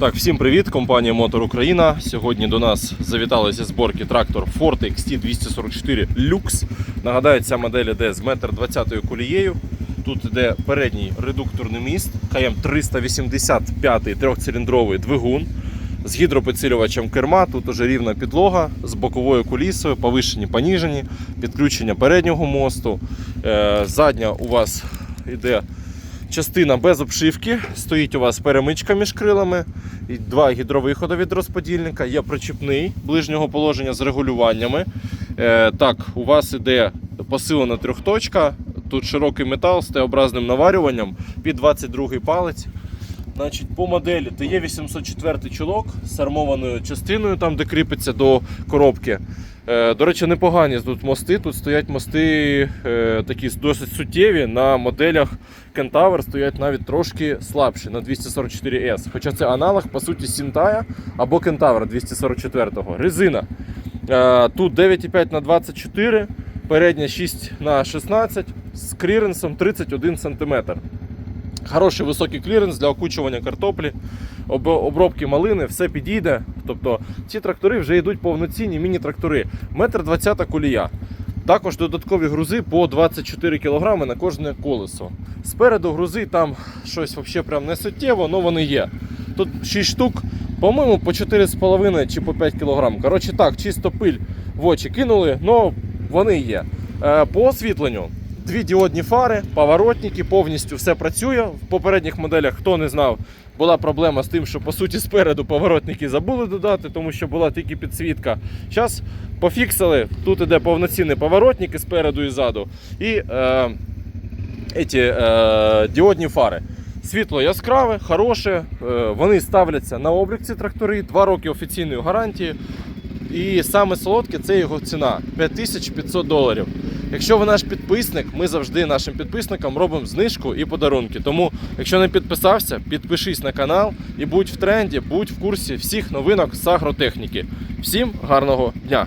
Так, всім привіт, компанія Мотор Україна. Сьогодні до нас завітали зборки трактор Ford XT 244 Lux. Нагадаю, ця модель йде з 1,20 м колією. Тут йде передній редукторний міст, КМ 385 трьохциліндровий двигун з гідропідсилювачем керма. Тут уже рівна підлога з боковою кулісою, повишені, поніжені, підключення переднього мосту. Е, Задня у вас йде частина без обшивки. Стоїть у вас перемичка між крилами, і два гідровиходи від розподільника. Є причіпний ближнього положення з регулюваннями. Е, так, у вас іде посилена трьохточка. Тут широкий метал з Т-образним наварюванням під 22 палець. Значить, по моделі є 804 чолок з армованою частиною, там де кріпиться до коробки. Е, До речі, непогані тут мости. Тут стоять мости е, такі досить суттєві. На моделях Кентавр стоять навіть трошки слабші на 244S. Хоча це аналог, по суті, Сінтая або Кентавра 244-го. Резина. Е, Тут 9,5 на 24, передня 6 на 16 з кліренсом 31 см. Хороший високий кліренс для окучування картоплі, обробки малини, все підійде. Тобто ці трактори вже йдуть повноцінні міні-трактори. Метр 20 колія. Також додаткові грузи по 24 кг на кожне колесо. Спереду грузи там щось взагалі прям не суттєво, але вони є. Тут 6 штук, по-моєму, по 4,5 чи по 5 кг. Коротше так, чисто пиль в очі кинули, але вони є. Е, По освітленню. Дві діодні фари, поворотники, повністю все працює. В попередніх моделях, хто не знав, була проблема з тим, що по суті спереду поворотники забули додати, тому що була тільки підсвітка. Зараз пофіксили, тут іде повноцінний поворотник і спереду і ззаду. І е, еті, е, діодні фари. Світло яскраве, хороше. Е, вони ставляться на облік ці трактори, 2 роки офіційної гарантії. І саме солодке це його ціна 5500 доларів. Якщо ви наш підписник, ми завжди нашим підписникам робимо знижку і подарунки. Тому, якщо не підписався, підпишись на канал і будь в тренді, будь в курсі всіх новинок з агротехніки. Всім гарного дня!